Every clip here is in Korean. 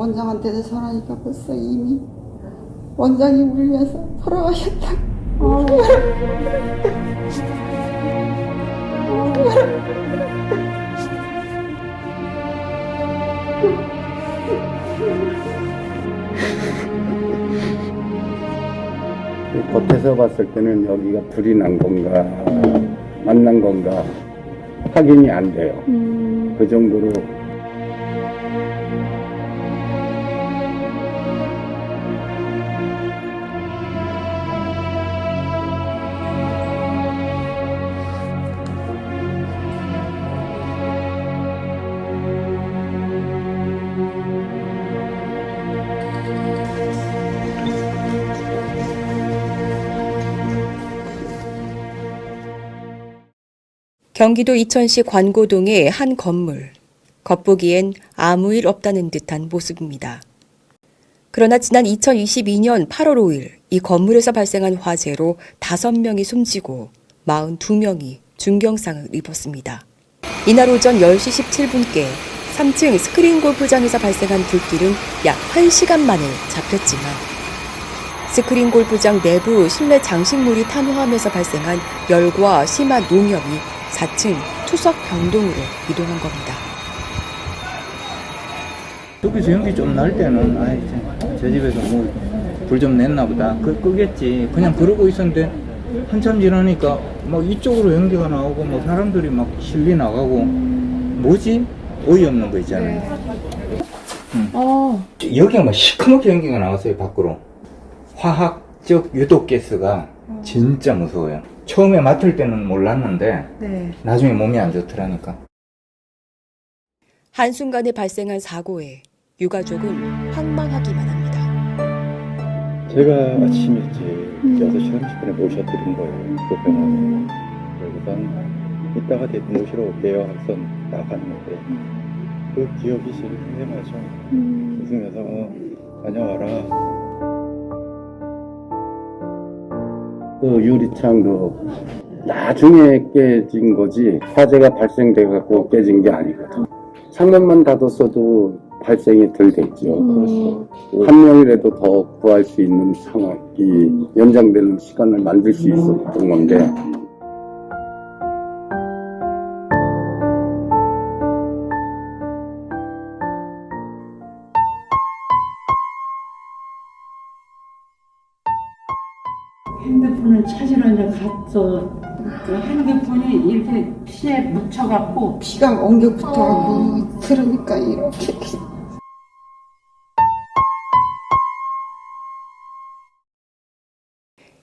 원장한테서 전화니까 벌써 이미 원장이 울면서 돌아가셨다. 겉에서 봤을 때는 여기가 불이 난 건가 만난 건가 확인이 안 돼요. 그 정도로 경기도 이천시 관고동의 한 건물. 겉보기엔 아무 일 없다는 듯한 모습입니다. 그러나 지난 2022년 8월 5일 이 건물에서 발생한 화재로 5명이 숨지고 42명이 중경상을 입었습니다. 이날 오전 10시 17분께 3층 스크린 골프장에서 발생한 불길은 약 1시간 만에 잡혔지만 스크린 골프장 내부 실내 장식물이 탄화하면서 발생한 열과 심한 농염이 4층 투석 병동으로 이동한 겁니다. 여기서 연기 좀 날 때는 아이 저 집에서 뭐불 좀 냈나 보다. 그 끄겠지. 그냥 그러고 있었는데 한참 지나니까 막 이쪽으로 연기가 나오고 뭐 사람들이 막 실리 나가고 뭐지? 어이없는 거 있잖아요. 어, 여기가 막 시커멓게 연기가 나왔어요 밖으로. 화학적 유독 가스가 진짜 무서워요 처음에 맡을 때는 몰랐는데 네. 나중에 몸이 안 좋더라니까 한순간에 발생한 사고에 유가족은 황망하기만 합니다. 제가 아침 일찍 6시 30분에 모셔드린 거예요. 그 병원에. 그러고선 이따가 대 모시러 올게요. 하고선 나갔는데 그 기억이 제일 생생하죠. 웃으면서 어, 다녀와라. 그 유리창도 나중에 깨진 거지 화재가 발생돼 갖고 깨진 게 아니거든. 창문만 닫았어도 발생이 덜 됐죠. 한 명이라도 더 구할 수 있는 상황이 연장되는 시간을 만들 수 있었던 건데 핸드폰을 찾으러 이제 갔어. 그 핸드폰이 이렇게 피에 묻혀갖고 피가 엉겨 붙어갖고 들으니까 이렇게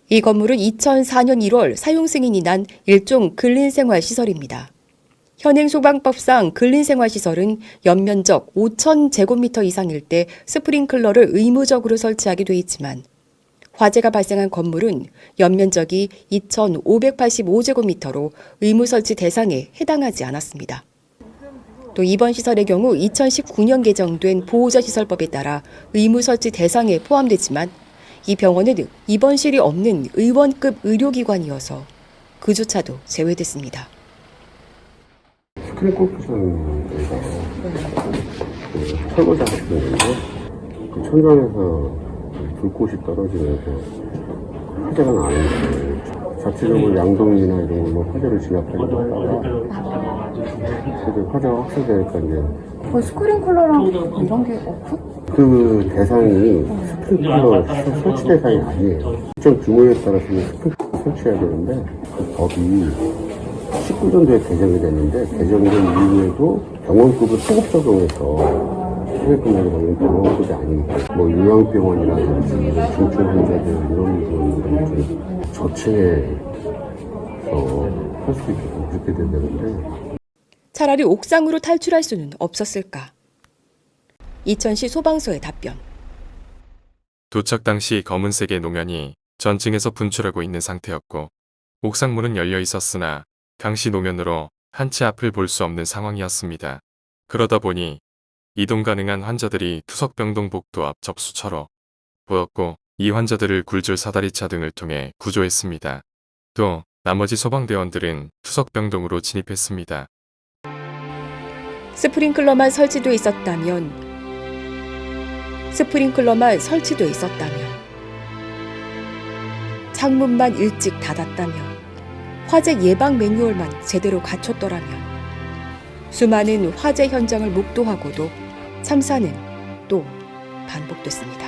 이 건물은 2004년 1월 사용 승인이 난 일종 근린생활 시설입니다. 현행 소방법상 근린생활 시설은 연면적 5천 제곱미터 이상일 때 스프링클러를 의무적으로 설치하게 돼 있지만 화재가 발생한 건물은 연면적이 2,585제곱미터로 의무 설치 대상에 해당하지 않았습니다. 또 이번 시설의 경우 2019년 개정된 보호자 시설법에 따라 의무 설치 대상에 포함되지만 이 병원은 입원실이 없는 의원급 의료기관이어서 그조차도 제외됐습니다. 스크린 골프장에서 그 설거지 하시는데 그 천장에서 불꽃이 떨어지면서 화재가 나는데 자체적으로 양동이나 이런 걸로 화재를 진압하려고 하다가 그래도 화재가 확산되니까 이제 뭐 스크린컬러랑 이런 게 없고? 그 대상이 스프링클러 설- 설치 대상이 아니에요. 좀 규모에 따라서는 스프링클러 설치해야 되는데 그 법이 19년도에 개정이 됐는데 개정된 이후에도 병원급을 소급 적용해서 소액금액이 걸린 병원급이 아닙니다. 뭐 요양병원이라든지 중증 환자들 이런 분들은 좀 저층에서 할 수 있게끔 그렇게 된다는데 차라리 옥상으로 탈출할 수는 없었을까? 이천시 소방서의 답변. 도착 당시 검은색의 노면이 전층에서 분출하고 있는 상태였고 옥상 문은 열려 있었으나 강시 노면으로 한채 앞을 볼 수 없는 상황이었습니다. 그러다 보니 이동 가능한 환자들이 투석병동복도 앞 접수처로 보였고 이 환자들을 굴절 사다리차 등을 통해 구조했습니다. 또 나머지 소방대원들은 투석병동으로 진입했습니다. 스프링클러만 설치돼 있었다면 스프링클러만 설치돼 있었다면 창문만 일찍 닫았다면 화재 예방 매뉴얼만 제대로 갖췄더라면 수많은 화재 현장을 목도하고도 참사는 또 반복됐습니다.